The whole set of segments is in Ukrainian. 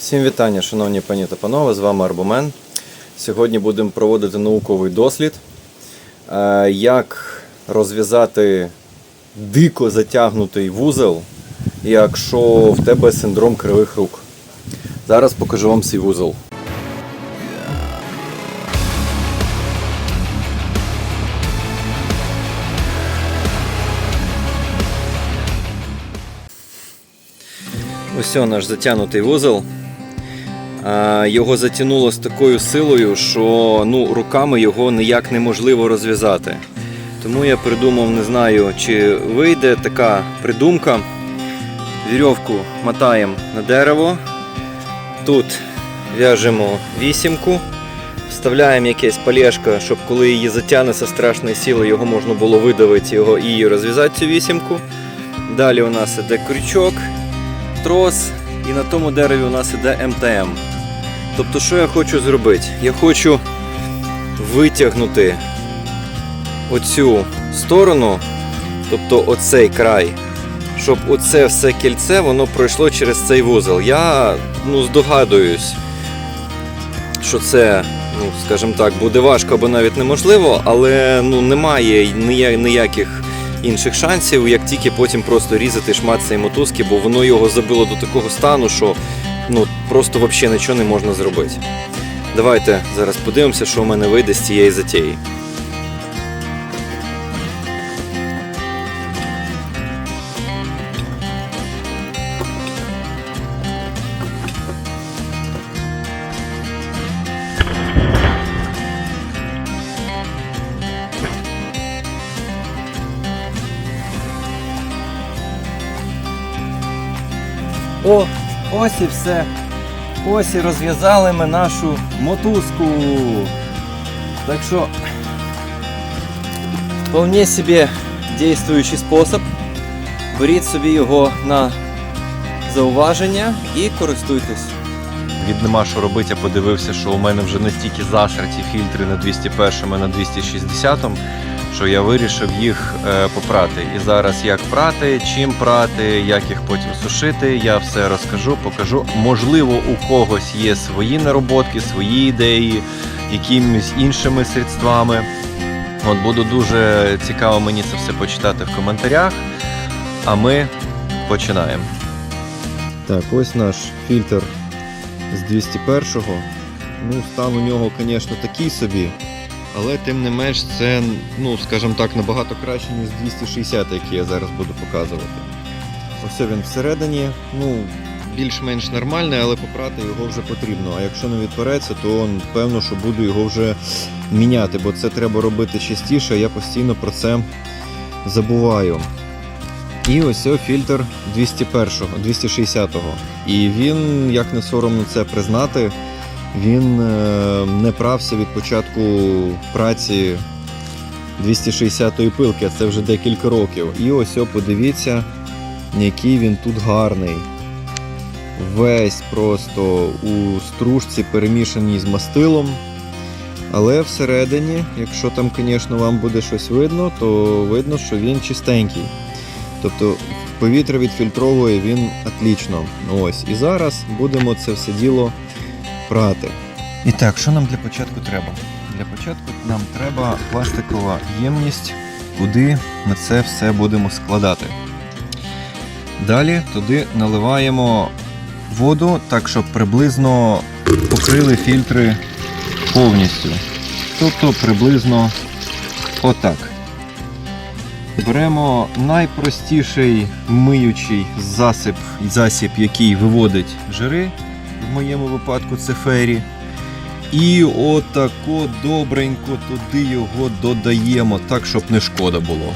Всім вітання, шановні пані та панове, з вами Арбумен. Сьогодні будемо проводити науковий дослід, е, як розв'язати дико затягнутий вузол, якщо в тебе синдром кривих рук. Зараз покажу вам свій вузол. Ось наш затягнутий вузол. Його затягнуло з такою силою, що ну, руками його ніяк неможливо розв'язати. Тому я придумав, не знаю, чи вийде така придумка. Вірьовку мотаємо на дерево. Тут в'яжемо вісімку, вставляємо якесь полежко, щоб коли її затягне зі страшної його можна було видавити його і розв'язати цю вісімку. Далі у нас іде крючок, трос, і на тому дереві у нас іде МТМ. Тобто, що я хочу зробити? Я хочу витягнути оцю сторону, тобто оцей край, щоб оце все кільце воно пройшло через цей вузол. Я ну, здогадуюсь, що це, ну, скажімо так, буде важко або навіть неможливо, але ну, немає нія- ніяких інших шансів, як тільки потім просто різати шмат цієї мотузки, бо воно його забило до такого стану, що ну, просто взагалі нічого не можна зробити. Давайте зараз подивимося, що в мене вийде з цієї затії. О, ось і все. Ось і розв'язали ми нашу мотузку. Так що вполне собі дійствуючий спосіб. Беріть собі його на зауваження і користуйтесь. Від нема що робити, я подивився, що у мене вже настільки засраті фільтри на 201 і на 260, що я вирішив їх е, попрати. І зараз як прати, чим прати, як їх потім сушити, я все розкажу, покажу. Можливо, у когось є свої нароботки, свої ідеї, якимись іншими средствами. От буду дуже цікаво мені це все почитати в коментарях. А ми починаємо. Так, ось наш фільтр з 201-го. Ну, стан у нього, звісно, такий собі. Але тим не менш це, ну, скажімо так, набагато краще, ніж 260, який я зараз буду показувати. Ось він всередині, ну, більш-менш нормальний, але попрати його вже потрібно. А якщо не відпереться, то певно, що буду його вже міняти, бо це треба робити частіше, я постійно про це забуваю. І ось фільтр 201-го, 260-го. І він, як не соромно це признати, він е, не прався від початку праці 260-ї пилки, а це вже декілька років. І ось о, подивіться, який він тут гарний. Весь просто у стружці перемішаний з мастилом. Але всередині, якщо там, звісно, вам буде щось видно, то видно, що він чистенький. Тобто повітря відфільтровує він отлично. Ось. І зараз будемо це все діло прати. І так, що нам для початку треба? Для початку нам треба пластикова ємність, куди ми це все будемо складати. Далі туди наливаємо воду, так щоб приблизно покрили фільтри повністю. Тобто приблизно отак. Беремо найпростіший миючий засіб, засіб, який виводить жири, в моєму випадку це фері. І отако добренько туди його додаємо, так, щоб не шкода було.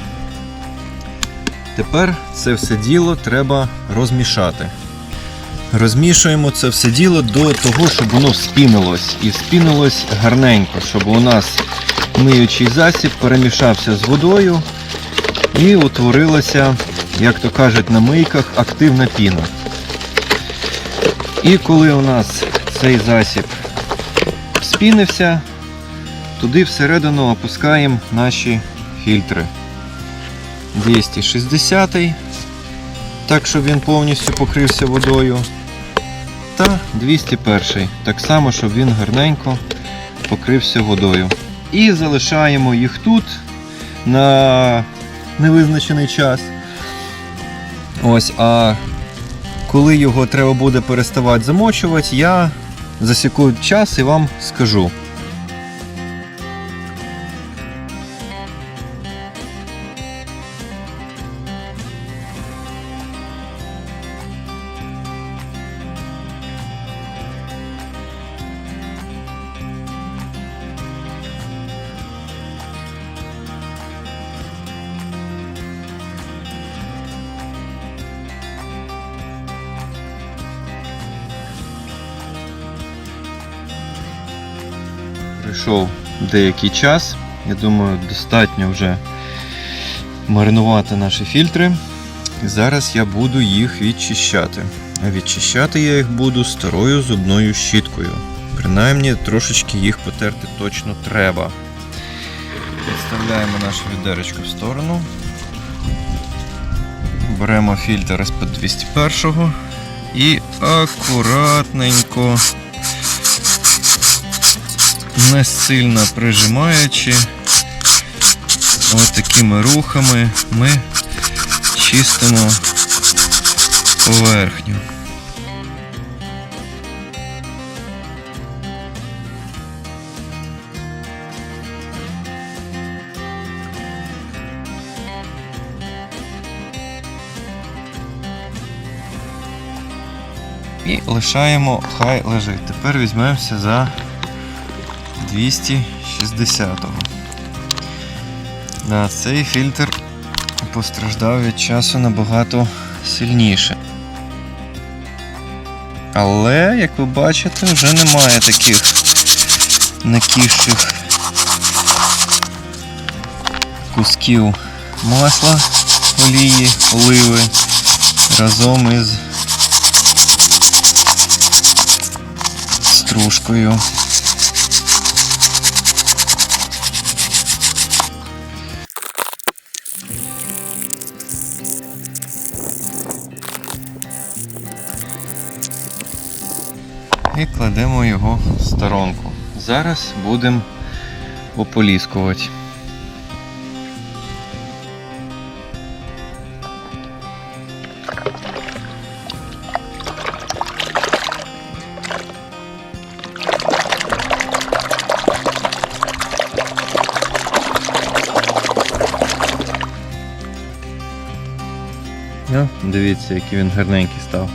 Тепер це все діло треба розмішати. Розмішуємо це все діло до того, щоб воно вспінилось. І вспінилось гарненько, щоб у нас миючий засіб перемішався з водою і утворилася, як то кажуть на мийках, активна піна. І коли у нас цей засіб спінився, туди всередину опускаємо наші фільтри. 260 так, щоб він повністю покрився водою. та 201. Так само, щоб він гарненько покрився водою. І залишаємо їх тут на невизначений час. Ось, а коли його треба буде переставати замочувати, я засіку час і вам скажу. Пройшов деякий час. Я думаю, достатньо вже маринувати наші фільтри. І зараз я буду їх відчищати. А відчищати я їх буду старою зубною щіткою. Принаймні трошечки їх потерти точно треба. Відставляємо наше відеречко в сторону. Беремо фільтр СП 201 і акуратненько не сильно прижимаючи, ось такими рухами ми чистимо поверхню. І лишаємо, хай лежить. Тепер візьмемося за 260-го. Да, цей фільтр постраждав від часу набагато сильніше. Але, як ви бачите, вже немає таких накисших кусків масла, олії, оливи разом із стружкою. І кладемо його в сторонку. Зараз будемо ополіскувати. Ну, дивіться, який він гарненький став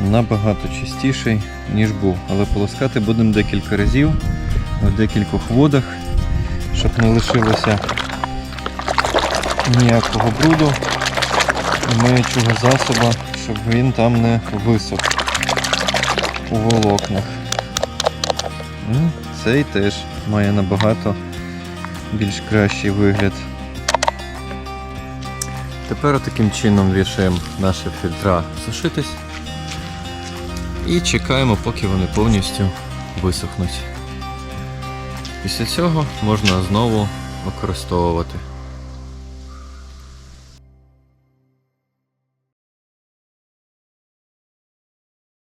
набагато чистіший, ніж був. Але полоскати будемо декілька разів в декількох водах, щоб не лишилося ніякого бруду і миючого засоба, щоб він там не висох у волокнах. Ну, Цей теж має набагато більш кращий вигляд. Тепер таким чином вішаємо наші фільтра сушитись. І чекаємо, поки вони повністю висохнуть. Після цього можна знову використовувати.